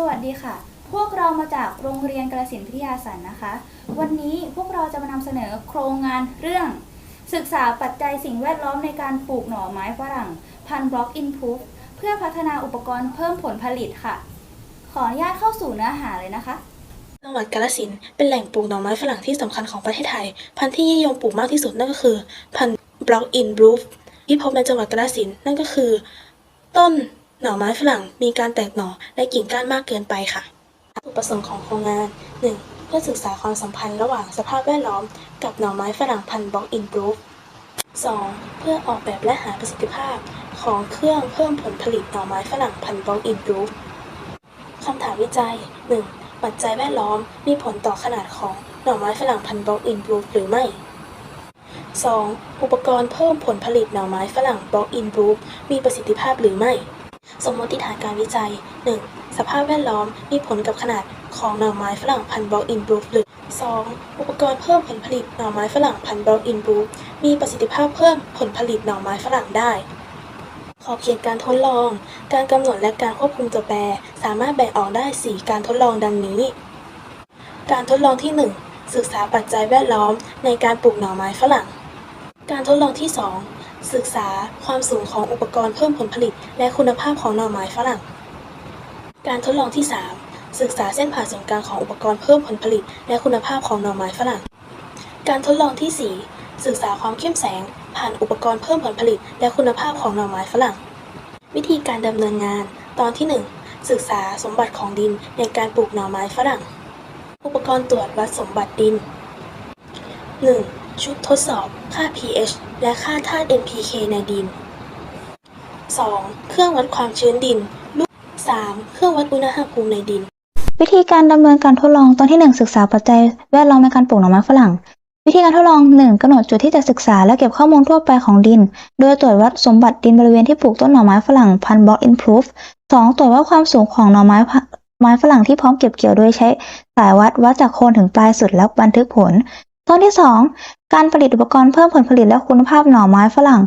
สวัสดีค่ะ พวกเรามาจากโรงเรียนกระสินพิทยาสันนะคะ วันนี้พวกเราจะมานำเสนอโครงงานเรื่อง ศึกษาปัจจัยสิ่งแวดล้อมในการปลูกหน่อไม้ฝรั่ง พันธุ์บล็อกอินพุเพื่อพัฒนาอุปกรณ์เพิ่มผลผลิตค่ะ ขออนุญาตเข้าสู่เนื้อหาเลยนะคะจังหวัดกาฬสินเป็นแหล่งปลูกหน่อไม้ฝรั่งที่สำคัญของประเทศไทย พันธุ์ที่นิยมปลูกมากที่สุดนั่นก็คือ พันธุ์บล็อกอินบลูฟที่พบในจังหวัดกาฬสินนั่นก็คือ ต้น หน่อไม้ฝรั่งมีการแตกหน่อและกิ่งก้านมากเกินไปค่ะจุดประสงค์ของโครงงาน 1. เพื่อศึกษาความสัมพันธ์ระหว่างสภาพแวดล้อม กับหน่อไม้ฝรั่งพันธุ์บล็อกอินบลูฟ 2. เพื่อออกแบบและหาประสิทธิภาพ ของเครื่องเพิ่มผลผลิตหน่อไม้ฝรั่งพันธุ์บล็อกอินบลูฟคำถามวิจัย 1. ปัจจัยแวดล้อมมีผลต่อขนาดของหน่อไม้ฝรั่งพันธุ์บล็อกอินบลูฟหรือไม่ 2. อุปกรณ์เพิ่มผลผลิตหน่อไม้ฝรั่งบล็อกอินบลูมีประสิทธิภาพหรือไม่ สมมติฐานการวิจัย 1. สภาพแวดล้อมมีผลกับขนาดของหน่อไม้ฝรั่งพันธุ์บล็อกอินบลูหรือ 2. อุปกรณ์เพิ่มผลผลิตหน่อไม้ฝรั่งพันธุ์บล็อกอินบลูมีประสิทธิภาพเพิ่มผลผลิตหน่อไม้ฝรั่งได้ขอบเขตการทดลอง การกำหนดและการควบคุมตัวแปร สามารถแบ่งออกได้ 4 การทดลองดังนี้ การทดลองที่ 1 ศึกษาปัจจัยแวดล้อมในการปลูกหน่อไม้ฝรั่ง การทดลองที่ 2 ศึกษาความสูงของอุปกรณ์เพิ่มผลผลิต และคุณภาพของหน่อไม้ฝรั่ง การทดลองที่ 3 ศึกษาเส้นผ่าศูนย์กลางของอุปกรณ์เพิ่มผลผลิต และคุณภาพของหน่อไม้ฝรั่ง การทดลองที่ 4 ศึกษาความเข้มแสง ผ่านอุปกรณ์เพิ่มผลผลิต และคุณภาพของหน่อไม้ฝรั่ง วิธีการดำเนินงาน ตอนที่ 1 ศึกษาสมบัติของดินในการปลูกหน่อไม้ฝรั่ง อุปกรณ์ตรวจวัดสมบัติดิน 1. ชุดทดสอบค่า pH และค่าธาตุ NPK ในดิน 2. เครื่องวัดความชื้นดินรูป 3. เครื่องวัดอุณหภูมิในดิน วิธีการดำเนินการทดลองตอนที่ 1 ศึกษาปัจจัยแวดล้อมในการปลูกหน่อไม้ฝรั่ง วิธีการทดลอง 1กำหนดจุดที่จะศึกษาและเก็บข้อมูลทั่วไปของดิน โดยตรวจวัดสมบัติดินบริเวณที่ปลูกต้นหน่อไม้ฝรั่งพันบล็อกอินพลูฟสองตรวจวัดความสูงของหน่อไม้ไม้ฝรั่งที่พร้อมเก็บเกี่ยวโดยใช้สายวัดวัดจากโคนถึงปลายสุดแล้วบันทึกผล ตอนที่ 2 การผลิตอุปกรณ์เพิ่มผลผลิตและคุณภาพหน่อไม้ฝรั่ง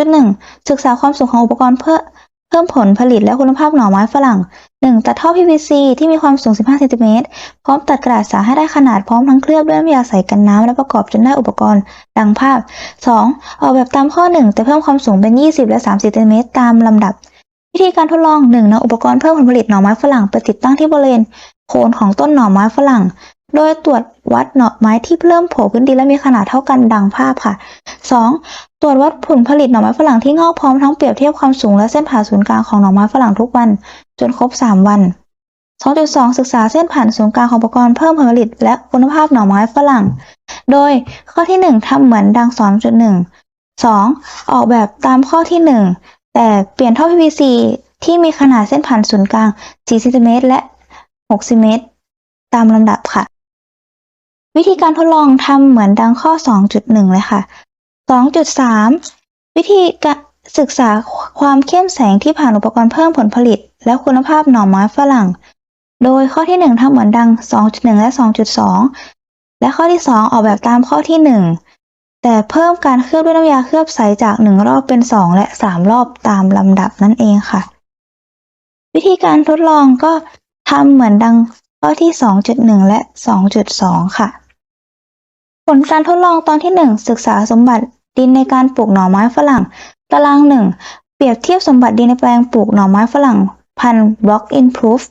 2.1 ศึกษาความสูงของอุปกรณ์เพื่อเพิ่มผลผลิตและคุณภาพหน่อไม้ฝรั่ง 1. ตัดท่อ PVC ที่มีความสูง 15 เซนติเมตร พร้อมตัดกระดาษสาให้ได้ขนาดพร้อมทั้งเคลือบด้วยน้ำยาใส่กันน้ำและประกอบจนได้อุปกรณ์ดังภาพ 2. ออกแบบตามข้อ 1 แต่เพิ่มความสูงเป็น 20 และ 30 เซนติเมตรตามลำดับ วิธีการทดลอง 1. นำอุปกรณ์เพิ่มผลผลิตหน่อไม้ฝรั่งไปติดตั้งที่บริเวณโคนของต้นหน่อไม้ฝรั่ง โดยตรวจวัดหน่อไม้ที่เริ่มโผล่พื้นดินและมีขนาดเท่ากันดังภาพค่ะ 2. ตรวจวัดผลผลิตหน่อไม้ฝรั่งที่งอกพร้อมทั้งเปรียบเทียบความสูงและเส้นผ่าศูนย์กลางของหน่อไม้ฝรั่งทุกวัน จนครบ 3 วัน 2.2 ศึกษาเส้นผ่านศูนย์กลางของอุปกรณ์เพิ่มผลผลิตและคุณภาพหน่อไม้ฝรั่ง โดยข้อที่ 1ทำเหมือนดัง2.1 2. ออกแบบตามข้อที่ 1 แต่เปลี่ยนท่อ PVC ที่มีขนาดเส้นผ่านศูนย์กลาง4เซนติเมตรและ6เซนติเมตรตามลำดับค่ะ วิธีการทดลองทำเหมือนดังข้อ 2.1 เลยค่ะ 2.3 วิธีการศึกษาความเข้มแสงที่ผ่านอุปกรณ์เพิ่มผลผลิต และคุณภาพหน่อไม้ฝรั่ง โดยข้อที่ 1ทำเหมือนดัง 2.1 และ 2.2 และข้อที่ 2 ออกแบบตามข้อที่ 1 แต่เพิ่มการเคลือบด้วยน้ำยาเคลือบใสจาก 1 รอบเป็น 2 และ 3 รอบตามลำดับนั่นเองค่ะ วิธีการทดลองก็ทำเหมือนดังข้อที่ 2.1 และ 2.2 ค่ะ ผลการทดลองตอนที่ 1 ศึกษาสมบัติดินในการปลูกหน่อไม้ฝรั่ง ตารางหนึ่งเปรียบเทียบสมบัติดินในแปลงปลูกหน่อไม้ฝรั่ง พันธุ์บล็อกอินพลูฟ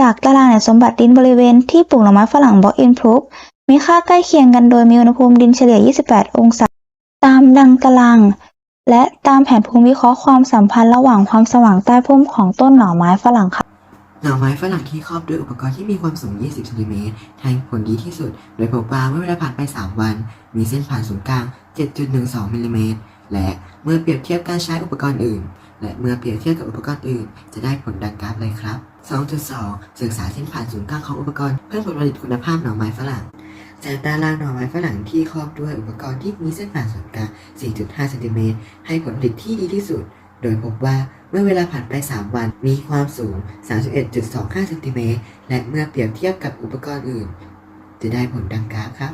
จากตารางเนี่ยสมบัติดินบริเวณที่ปลูกหน่อไม้ฝรั่งบล็อกอินพลูฟมีค่าใกล้เคียงกันโดยมีอุณหภูมิดินเฉลี่ย 28 องศา ตามดังตาราง และตามแผนภูมิวิเคราะห์ความสัมพันธ์ระหว่างความสว่างใต้พุ่มของต้นหน่อไม้ฝรั่งค่ะ หน่อไม้ฝรั่งที่ครอบด้วยอุปกรณ์ที่มีความสูง 20เซนติเมตรให้ผลดีที่สุด โดยพบว่าเมื่อเวลาผ่านไป 3 วัน มีเส้นผ่านศูนย์กลาง 7.12มิลลิเมตร และเมื่อเปรียบเทียบการใช้อุปกรณ์อื่น และเมื่อเปรียบเทียบกับอุปกรณ์อื่น จะได้ผลดังกราฟเลยครับ 2.2 ศึกษาเส้นผ่านศูนย์กลางของอุปกรณ์เพิ่มผลผลิตคุณภาพหน่อไม้ฝรั่งจากตารางหน่อไม้ฝรั่งที่ครอบด้วยอุปกรณ์ที่มีเส้นผ่านศูนย์กลาง 4.5เซนติเมตรให้ผลผลิตที่ดีที่สุด โดยพบว่า มื่อเวลาผ่านไป 3 วัน มีความสูง 31.25เซนติเมตร และเมื่อเปรียบเทียบกับอุปกรณ์อื่น จะได้ผลดังกราฟครับ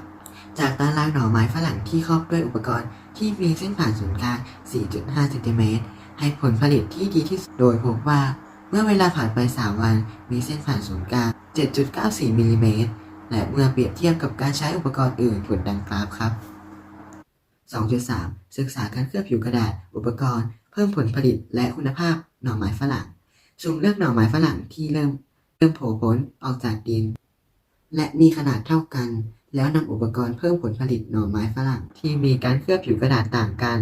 จากตารางหน่อไม้ฝรั่งที่ครอบด้วยอุปกรณ์ที่มีเส้นผ่านศูนย์กลาง 4.5เซนติเมตร ให้ผลผลิตที่ดีที่สุด โดยพบว่า เมื่อเวลาผ่านไป 3 วัน มีเส้นผ่านศูนย์กลาง 7.94มิลลิเมตร และเมื่อเปรียบเทียบกับการใช้อุปกรณ์อื่นผลดังกราฟครับ2.3 ศึกษาการเคลือบผิวกระดาษ อุปกรณ์ เพิ่มผลผลิตและคุณภาพหน่อไม้ฝรั่งสุ่มเลือกหน่อไม้ฝรั่งที่เริ่มเริ่มโผล่พ้นออกจากดิน และมีขนาดเท่ากัน แล้วนำอุปกรณ์เพิ่มผลผลิตหน่อไม้ฝรั่งที่มีการเคลือบผิวกระดาษต่างกัน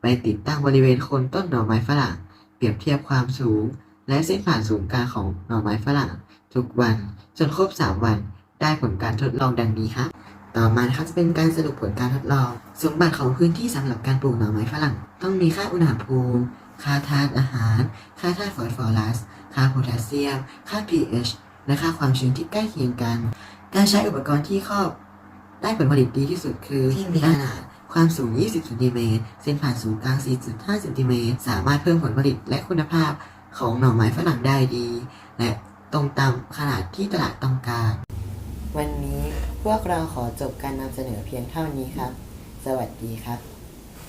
ไปติดตั้งบริเวณโคนต้นหน่อไม้ฝรั่ง เปรียบเทียบความสูง และเส้นผ่านศูนย์กลางของหน่อไม้ฝรั่ง ทุกวันจนครบ 3 วัน ได้ผลการทดลองดังนี้ครับ ต่อมานะครับจะเป็นการสรุปผลการทดลอง สมบัติของพื้นที่สำหรับการปลูกหน่อไม้ฝรั่ง ต้องมีค่าอุณหภูมิ ค่าธาตุอาหาร ค่าธาตุฟอสฟอรัส ค่าโพแทสเซียม ค่า pH และค่าความชื้นที่ใกล้เคียงกัน การใช้อุปกรณ์ที่ครอบ ได้ผลผลิตดีที่สุดคือที่มีขนาดความสูง 20ซนติเมตร เส้นผ่านศูนย์กลาง 4.5ซนติเมตร สามารถเพิ่มผลผลิตและคุณภาพของหน่อไม้ฝรั่งได้ดี และตรงตามขนาดที่ตลาดต้องการ วันนี้พวกเราขอจบการนำเสนอเพียงเท่านี้ครับ สวัสดีครับ